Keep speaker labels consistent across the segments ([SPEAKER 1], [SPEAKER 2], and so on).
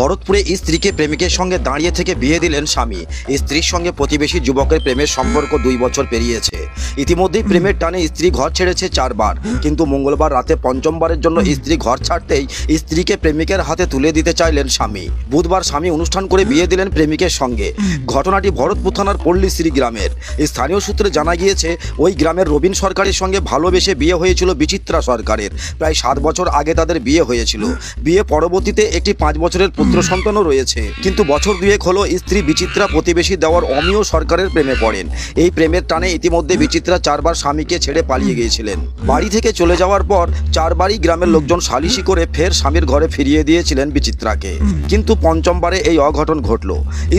[SPEAKER 1] ভরতপুরে স্ত্রীকে প্রেমিকের সঙ্গে দাঁড়িয়ে থেকে বিয়ে দিলেন স্বামী। স্ত্রীর সঙ্গে প্রতিবেশী যুবকের প্রেমের সম্পর্ক দুই বছর পেরিয়েছে। ইতিমধ্যেই প্রেমের টানে স্ত্রী ঘর ছেড়েছে চারবার। কিন্তু মঙ্গলবার রাতে পঞ্চমবারের জন্য স্ত্রী ঘর ছাড়তেই স্ত্রীকে প্রেমিকের হাতে তুলে দিতে চাইলেন স্বামী। বুধবার স্বামী অনুষ্ঠান করে বিয়ে দিলেন প্রেমিকের সঙ্গে। ঘটনাটি ভরতপুর থানার পল্লীশ্রী গ্রামের। স্থানীয় সূত্রে জানা গিয়েছে ওই গ্রামের রবিন সরকারের সঙ্গে ভালোবেসে বিয়ে হয়েছিল বিচিত্রা সরকারের। প্রায় সাত বছর আগে তাদের বিয়ে হয়েছিল। বিয়ে পরবর্তীতে একটি পাঁচ বছরের পুত্র সন্তানও রয়েছে। কিন্তু বছর দুয়েক হলো স্ত্রী বিচিত্রা প্রতিবেশী দেওয়ার অমিয় সরকারের প্রেমে পড়েন। এই প্রেমের টানে ইতিমধ্যে বিচিত্রা চারবার স্বামীকে ছেড়ে পালিয়ে গিয়েছিলেন। বাড়ি থেকে চলে যাওয়ার পর চারবারই গ্রামের লোকজন সালিশি করে ফের স্বামীর ঘরে ফিরিয়ে দিয়েছিলেন বিচিত্রাকে। কিন্তু পঞ্চমবারে এই অঘটন ঘটল।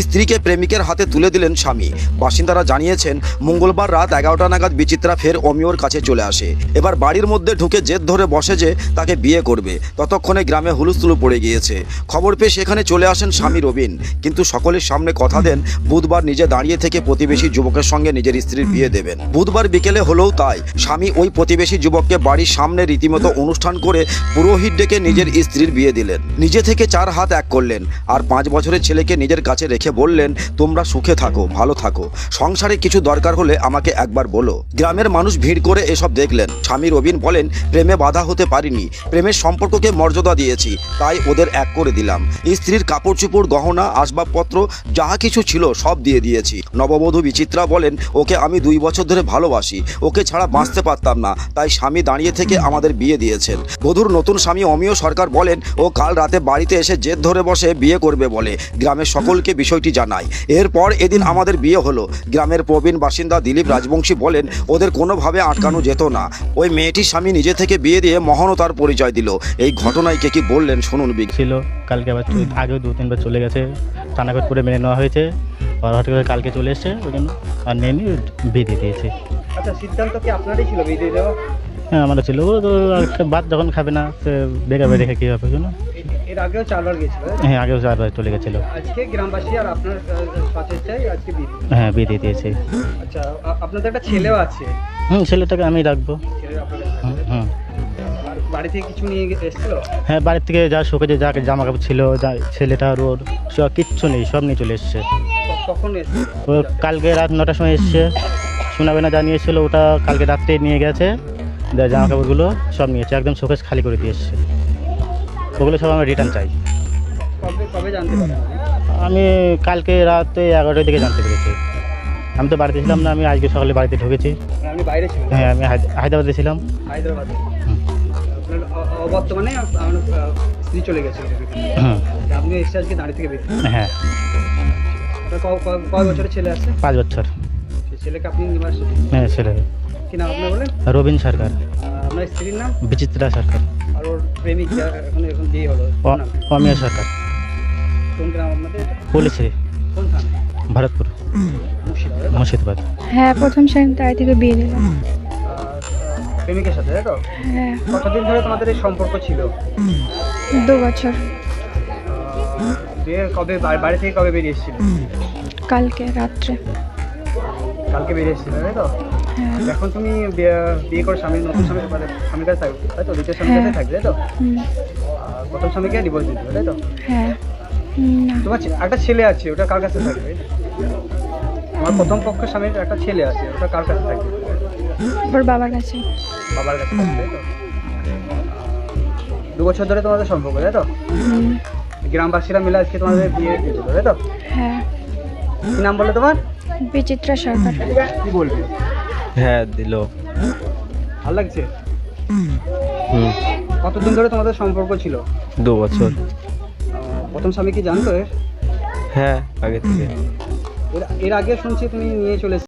[SPEAKER 1] স্ত্রীকে প্রেমিকের হাতে তুলে দিলেন স্বামী। বাসিন্দারা জানিয়েছেন, মঙ্গলবার রাত এগারোটা নাগাদ বিচিত্রা ফের অমিয়র কাছে চলে আসে। এবার বাড়ির মধ্যে ঢুকে জেদ ধরে বসে যে তাকে বিয়ে করবে। ততক্ষণে গ্রামে হুলুস্থুলু পড়ে গিয়েছে। খবর পেয়ে সেখানে চলে আসেন স্বামী রবিন। কিন্তু সকলের সামনে কথা দেন, বুধবার নিজে দাঁড়িয়ে থেকে প্রতিবেশী যুবকের সঙ্গে নিজের স্ত্রীর বিয়ে দেবেন। বুধবার বিকেলে হলেও তাই। স্বামী ওই প্রতিবেশী যুবককে বাড়ির সামনে রীতিমতো অনুষ্ঠান করে পুরোহিত ডেকে নিজের স্ত্রীর বিয়ে দিলেন। নিজে থেকে চার হাত এক করলেন আর পাঁচ বছরের ছেলেকে নিজের কাছে রেখে বললেন, তোমরা সুখে থাকো, ভালো থাকো। সংসারে কিছু দরকার হলে আমাকে একবার বলো। গ্রামের মানুষ ভিড় করে এসব দেখলেন। স্বামী রবিন বলেন, প্রেমে বাধা হতে পারিনি। প্রেমের সম্পর্ককে মর্যাদা দিয়েছি, তাই ওদের এক করে দিলাম। স্ত্রীর কাপড় চোপড় গহনা, আসবাবপত্র, যাহা কিছু ছিল সব দিয়ে দিয়েছি। নববধূ বিচিত্রা বলেন, ওকে আমি দুই বছর ধরে ভালোবাসি। ওকে ছাড়া বাঁচতে পারতাম না। তাই স্বামী দাঁড়িয়ে থেকে আমাদের বিয়ে দিয়েছেন। বধূর নতুন স্বামী অমিয় সরকার বলেন ও কাল রাতে বাড়িতে এসে জেদ ধরে বসে বিয়ে করবে বলে। গ্রামের সকলকে বিষয়টি জানায়। এরপর এদিন আমাদের বিয়ে হলো। গ্রামের প্রবীণ বাসিন্দা দিলীপ রাজবংশী বলেন ওদের কোনোভাবে আটকানো যেত না। ওই মেয়েটির স্বামী নিজে থেকে বিয়ে দিয়ে মহানতার পরিচয় দিল। এই ঘটনায় কে কি বললেন শুনুন
[SPEAKER 2] ছিল। কালকে আবার আগেও দু তিনবার চলে গেছে। থানাঘাট করে মেনে নেওয়া হয়েছে। আর হঠাৎ করে কালকে চলে এসছে ওই জন্য আর নিয়ে নিয়ে বিয়ে দিয়েছে।
[SPEAKER 3] আচ্ছা সিদ্ধান্ত কি আপনারই ছিল বিয়ে দেওয়া
[SPEAKER 2] হ্যাঁ আমরা ছিল তো ভাত যখন খাবে না সে বেকার বেড়ে রেখে কী হবে জন্য।
[SPEAKER 3] এর আগেও চারবার গেছিল
[SPEAKER 2] হ্যাঁ? আগেও চারবার চলে গেছিল।
[SPEAKER 3] আজকে গ্রামবাসী আর আপনার সাথে চাই আজকে বিয়ে
[SPEAKER 2] হ্যাঁ বিয়ে দিয়ে দিয়েছে।
[SPEAKER 3] আচ্ছা আপনাদের একটা ছেলেও আছে।
[SPEAKER 2] হুম ছেলেটাকে আমি রাখব। হুম
[SPEAKER 3] বাড়ি থেকে কিছু নিয়ে এসেছিল?
[SPEAKER 2] হ্যাঁ বাড়ির থেকে যা শোকেজে যা জামা কাপড় ছিল যা ছেলেটার ওর সব কিচ্ছু নেই সব নিয়ে চলে এসছে।
[SPEAKER 3] কখন
[SPEAKER 2] ও কালকে রাত নটার সময় এসছে। শোনাবে না জানিয়েছিল ওটা কালকে রাত্রে নিয়ে গেছে। জামা কাপড়গুলো সব নিয়েছে একদম শোকেস খালি করে দিয়ে এসছে। ওগুলো সব আমরা রিটার্ন চাই। আমি কালকে রাতে এগারোটার দিকে জানতে পেরেছি। আমি তো বাড়িতে ছিলাম না আমি আজকে সকালে বাড়িতে ঢুকেছি। হ্যাঁ আমি হায়দ্রাবাদে ছিলাম।
[SPEAKER 3] স্ত্রী চলে গেছে।
[SPEAKER 2] হ্যাঁ।
[SPEAKER 3] কয় বছরের ছেলে আছে?
[SPEAKER 2] পাঁচ বছর।
[SPEAKER 3] ছেলেকে আপনি
[SPEAKER 2] হ্যাঁ ছেলে।
[SPEAKER 3] কি নাম আপনার বলেন?
[SPEAKER 2] রবীন সরকার।
[SPEAKER 3] আপনার স্ত্রীর নাম?
[SPEAKER 2] বিচিত্রা সরকার।
[SPEAKER 3] আর ওর প্রেমিক এখন এখন বিয়ে হলো ওর
[SPEAKER 2] অ-
[SPEAKER 3] নাম?
[SPEAKER 2] অমিয় সরকার।
[SPEAKER 3] কোন গ্রাম আপনাদের
[SPEAKER 2] পুলিশে
[SPEAKER 3] কোন থানা?
[SPEAKER 2] ভরতপুর।
[SPEAKER 3] মুর্শিদাবাদ?
[SPEAKER 2] মুর্শিদাবাদ।
[SPEAKER 4] হ্যাঁ প্রথম শ্রেণি তাই থেকে বিয়ে
[SPEAKER 3] আহ, প্রেমিকের সাথে তাই তো?
[SPEAKER 4] হ্যাঁ।
[SPEAKER 3] কতদিন ধরে তোমাদের এই সম্পর্ক ছিল?
[SPEAKER 4] দু বছর।
[SPEAKER 3] বিয়ে কবে বাড়ি থেকে কবে বেরিয়ে এসেছিল?
[SPEAKER 4] কালকে রাত্রে।
[SPEAKER 3] কালকে বেরিয়ে এসেছিল তাই তো?
[SPEAKER 4] হ্যাঁ।
[SPEAKER 3] এখন তুমি বিয়ে করে স্বামীর নতুন স্বামীর মানে স্বামীর কাছে থাকবে তাই তো? দ্বিতীয় স্বামীর কাছে
[SPEAKER 4] হ্যাঁ।
[SPEAKER 3] থাকবে তাই তো? প্রথম স্বামীকে ডিভোর্স দিতে হবে তাই তো?
[SPEAKER 4] হ্যাঁ।
[SPEAKER 3] তোমার একটা ছেলে আছে ওটা কার কাছে থাকবে? আমার প্রথম পক্ষের স্বামীর একটা ছেলে আছে ওটা কার কাছে থাকবে?
[SPEAKER 4] ওর বাবার কাছে।
[SPEAKER 3] বাবার কাছে থাকবে তাই তো? দু বছর ধরে তোমাদের সম্পর্ক তাই তো? গ্রামবাসীরা মিলে আজকে তোমাদের বিয়ে দিল তাই তো?
[SPEAKER 4] হ্যাঁ।
[SPEAKER 3] কি নাম বলে তোমার?
[SPEAKER 4] বিচিত্রা সরকার।
[SPEAKER 3] কি বলবে?
[SPEAKER 5] হ্যাঁ দিল।
[SPEAKER 3] ভালো লাগছে?
[SPEAKER 5] হুম।
[SPEAKER 3] কতদিন ধরে তোমাদের সম্পর্ক ছিল?
[SPEAKER 5] দু বছর।
[SPEAKER 3] প্রথম স্বামী কি জানতো এর?
[SPEAKER 5] হ্যাঁ আগে থেকে।
[SPEAKER 3] এর- এর আগে শুনছি তুমি নিয়ে চলে